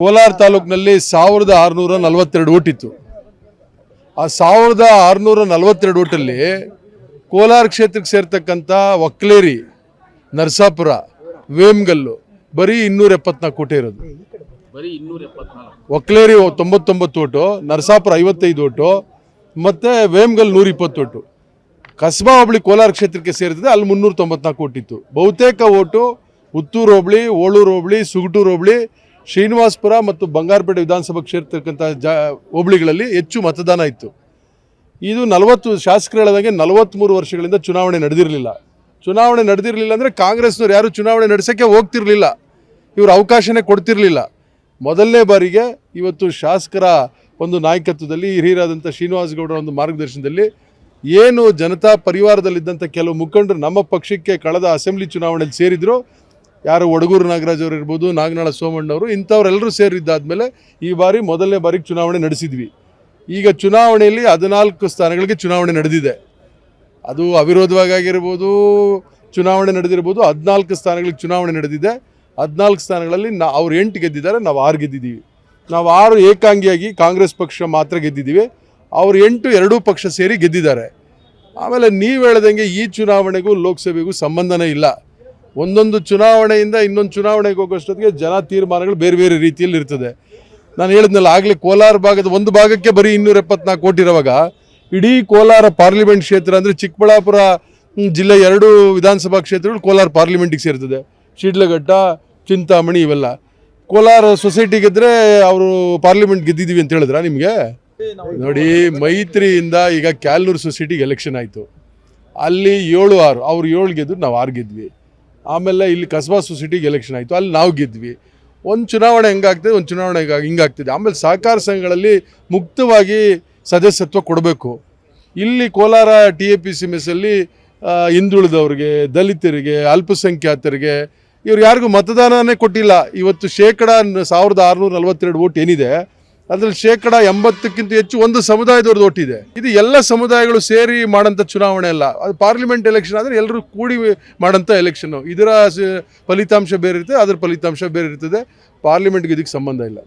ಕೋಲಾರ ತಾಲೂಕಿನಲ್ಲಿ ಸಾವಿರದ ಆರುನೂರ ನಲವತ್ತೆರಡು ಓಟಿತ್ತು ಇತ್ತು. ಆ ಸಾವಿರದ ಆರುನೂರ ನಲವತ್ತೆರಡು ಓಟಲ್ಲಿ ಕೋಲಾರ ಕ್ಷೇತ್ರಕ್ಕೆ ಸೇರ್ತಕ್ಕಂಥ ಒಕ್ಲೇರಿ ನರಸಾಪುರ ವೇಮ್ಗಲ್ಲು ಬರೀ ಇನ್ನೂರ ಎಪ್ಪತ್ನಾಲ್ಕು ಕೋಟಿ ಇರೋದು. ಒಕ್ಲೇರಿ ತೊಂಬತ್ತೊಂಬತ್ತು ಓಟು ನರಸಾಪುರ ಐವತ್ತೈದು ಓಟು ಮತ್ತು ವೇಮ್ಗಲ್ ನೂರ ಇಪ್ಪತ್ತು ಓಟು. ಕಸ್ಬಾ ಹೋಬಳಿ ಕೋಲಾರ ಕ್ಷೇತ್ರಕ್ಕೆ ಸೇರಿದ್ರೆ ಅಲ್ಲಿ ಮುನ್ನೂರ ತೊಂಬತ್ನಾಲ್ಕು ಓಟಿತ್ತು ಬಹುತೇಕ ಓಟು ಉತ್ತೂರು ಹೋಬಳಿ ಓಳೂರು ಹೋಬಳಿ ಸುಗಟೂರು ಹೋಬಳಿ ಶ್ರೀನಿವಾಸಪುರ ಮತ್ತು ಬಂಗಾರಪೇಟೆ ವಿಧಾನಸಭಾ ಕ್ಷೇತ್ರಕ್ಕಂಥ ಜಾ, ಹೋಬಳಿಗಳಲ್ಲಿ ಹೆಚ್ಚು ಮತದಾನ ಇತ್ತು. ಇದು ನಲವತ್ತು, ಶಾಸಕರು ಹೇಳಿದಂಗೆ ನಲವತ್ತ್ಮೂರು ವರ್ಷಗಳಿಂದ ಚುನಾವಣೆ ನಡೆದಿರಲಿಲ್ಲ. ಚುನಾವಣೆ ನಡೆದಿರಲಿಲ್ಲ ಅಂದರೆ ಕಾಂಗ್ರೆಸ್ನವ್ರು ಯಾರು ಚುನಾವಣೆ ನಡೆಸೋಕ್ಕೆ ಹೋಗ್ತಿರಲಿಲ್ಲ. ಇವರು ಅವಕಾಶನೇ ಕೊಡ್ತಿರಲಿಲ್ಲ. ಮೊದಲನೇ ಬಾರಿಗೆ ಇವತ್ತು ಶಾಸಕರ ಒಂದು ನಾಯಕತ್ವದಲ್ಲಿ, ಹಿರಿಯರಾದಂಥ ಶ್ರೀನಿವಾಸ ಗೌಡರ ಒಂದು ಮಾರ್ಗದರ್ಶನದಲ್ಲಿ ಏನು ಜನತಾ ಪರಿವಾರದಲ್ಲಿದ್ದಂಥ ಕೆಲವು ಮುಖಂಡರು ನಮ್ಮ ಪಕ್ಷಕ್ಕೆ ಕಳೆದ ಅಸೆಂಬ್ಲಿ ಚುನಾವಣೆಯಲ್ಲಿ ಸೇರಿದ್ರು. ಯಾರು ಒಡಗೂರು ನಾಗರಾಜ್ ಅವರು ಇರ್ಬೋದು, ನಾಗನಾಳ ಸೋಮಣ್ಣವರು ಇಂಥವರೆಲ್ಲರೂ ಸೇರಿದ್ದಾದ್ಮೇಲೆ ಈ ಬಾರಿ ಮೊದಲನೇ ಬಾರಿಗೆ ಚುನಾವಣೆ ನಡೆಸಿದ್ವಿ. ಈಗ ಚುನಾವಣೆಯಲ್ಲಿ ಹದಿನಾಲ್ಕು ಸ್ಥಾನಗಳಿಗೆ ಚುನಾವಣೆ ನಡೆದಿದೆ. ಅದು ಅವಿರೋಧವಾಗಿರ್ಬೋದು ಚುನಾವಣೆ ನಡೆದಿರ್ಬೋದು, ಹದಿನಾಲ್ಕು ಸ್ಥಾನಗಳಿಗೆ ಚುನಾವಣೆ ನಡೆದಿದೆ. ಹದಿನಾಲ್ಕು ಸ್ಥಾನಗಳಲ್ಲಿ ನಾ ಅವ್ರು ಎಂಟು ಗೆದ್ದಿದ್ದಾರೆ, ನಾವು ಆರು ಗೆದ್ದಿದ್ದೀವಿ. ನಾವು ಆರು ಏಕಾಂಗಿಯಾಗಿ ಕಾಂಗ್ರೆಸ್ ಪಕ್ಷ ಮಾತ್ರ ಗೆದ್ದಿದ್ದೀವಿ. ಅವರು ಎಂಟು ಎರಡೂ ಪಕ್ಷ ಸೇರಿ ಗೆದ್ದಿದ್ದಾರೆ. ಆಮೇಲೆ ನೀವು ಹೇಳ್ದಂಗೆ ಈ ಚುನಾವಣೆಗೂ, ಲೋಕಸಭೆಗೂ ಸಂಬಂಧನೇ ಇಲ್ಲ. ಒಂದೊಂದು ಚುನಾವಣೆಯಿಂದ ಇನ್ನೊಂದು ಚುನಾವಣೆಗೆ ಹೋಗೋಷ್ಟೊತ್ತಿಗೆ ಜನ ತೀರ್ಮಾನಗಳು ಬೇರೆ ಬೇರೆ ರೀತಿಯಲ್ಲಿ ಇರ್ತದೆ. ನಾನು ಹೇಳಿದ್ನಲ್ಲ, ಆಗಲೇ ಕೋಲಾರ ಭಾಗದ ಒಂದು ಭಾಗಕ್ಕೆ ಬರೀ ಇನ್ನೂರ ಎಪ್ಪತ್ನಾಲ್ಕು ಕೋಟಿ ಇರುವಾಗ, ಇಡೀ ಕೋಲಾರ ಪಾರ್ಲಿಮೆಂಟ್ ಕ್ಷೇತ್ರ ಅಂದರೆ ಚಿಕ್ಕಬಳ್ಳಾಪುರ ಜಿಲ್ಲೆ ಎರಡು ವಿಧಾನಸಭಾ ಕ್ಷೇತ್ರಗಳು ಕೋಲಾರ ಪಾರ್ಲಿಮೆಂಟಿಗೆ ಸೇರ್ತದೆ. ಶಿಡ್ಲಘಟ್ಟ, ಚಿಂತಾಮಣಿ ಇವೆಲ್ಲ. ಕೋಲಾರ ಸೊಸೈಟಿ ಗೆದ್ರೆ ಅವರು ಪಾರ್ಲಿಮೆಂಟ್ ಗೆದ್ದಿದ್ದೀವಿ ಅಂತ ಹೇಳಿದ್ರ ನಿಮಗೆ? ನೋಡಿ, ಮೈತ್ರಿಯಿಂದ ಈಗ ಕ್ಯಾಲ್ನೂರು ಸೊಸೈಟಿಗೆ ಎಲೆಕ್ಷನ್ ಆಯಿತು. ಅಲ್ಲಿ ಏಳು ಆರು, ಅವ್ರು ಏಳು ಗೆದ್ದು ನಾವು ಆರು ಗೆದ್ವಿ. ಆಮೇಲೆ ಇಲ್ಲಿ ಕಸ್ಬಾ ಸೊಸೈಟಿಗೆ ಎಲೆಕ್ಷನ್ ಆಯಿತು. ಅಲ್ಲಿ ನಾವು ಗೆದ್ವಿ. ಒಂದು ಚುನಾವಣೆ ಹೆಂಗಾಗ್ತದೆ, ಒಂದು ಚುನಾವಣೆ ಹಿಂಗಾಗ್ತಿದೆ. ಆಮೇಲೆ ಸಹಕಾರ ಸಂಘಗಳಲ್ಲಿ ಮುಕ್ತವಾಗಿ ಸದಸ್ಯತ್ವ ಕೊಡಬೇಕು. ಇಲ್ಲಿ Kolar T A P C ಮೆಸ್ಸಲ್ಲಿ ಹಿಂದುಳಿದವ್ರಿಗೆ, ದಲಿತರಿಗೆ, ಅಲ್ಪಸಂಖ್ಯಾತರಿಗೆ ಇವ್ರು ಯಾರಿಗೂ ಮತದಾನನೇ ಕೊಟ್ಟಿಲ್ಲ. ಇವತ್ತು ಶೇಕಡ ಸಾವಿರದ ಆರುನೂರ ನಲವತ್ತೆರಡು ಓಟ್ ಏನಿದೆ ಅದ್ರಲ್ಲಿ ಶೇಕಡ ಎಂಬತ್ತಕ್ಕಿಂತ ಹೆಚ್ಚು ಒಂದು ಸಮುದಾಯದವ್ರದ್ದು ಒಟ್ಟಿದೆ. ಇದೆ ಎಲ್ಲ ಸಮುದಾಯಗಳು ಸೇರಿ ಮಾಡೋಂಥ ಚುನಾವಣೆ ಅಲ್ಲ. ಅದು ಪಾರ್ಲಿಮೆಂಟ್ ಎಲೆಕ್ಷನ್ ಆದ್ರೆ ಎಲ್ಲರೂ ಕೂಡಿ ಮಾಡೋಂಥ ಎಲೆಕ್ಷನ್ನು ಇದರ ಫಲಿತಾಂಶ ಬೇರೆ ಇರ್ತದೆ ಅದರ ಫಲಿತಾಂಶ ಬೇರೆ ಇರ್ತದೆ. ಪಾರ್ಲಿಮೆಂಟ್ಗೆ ಇದಕ್ಕೆ ಸಂಬಂಧ ಇಲ್ಲ.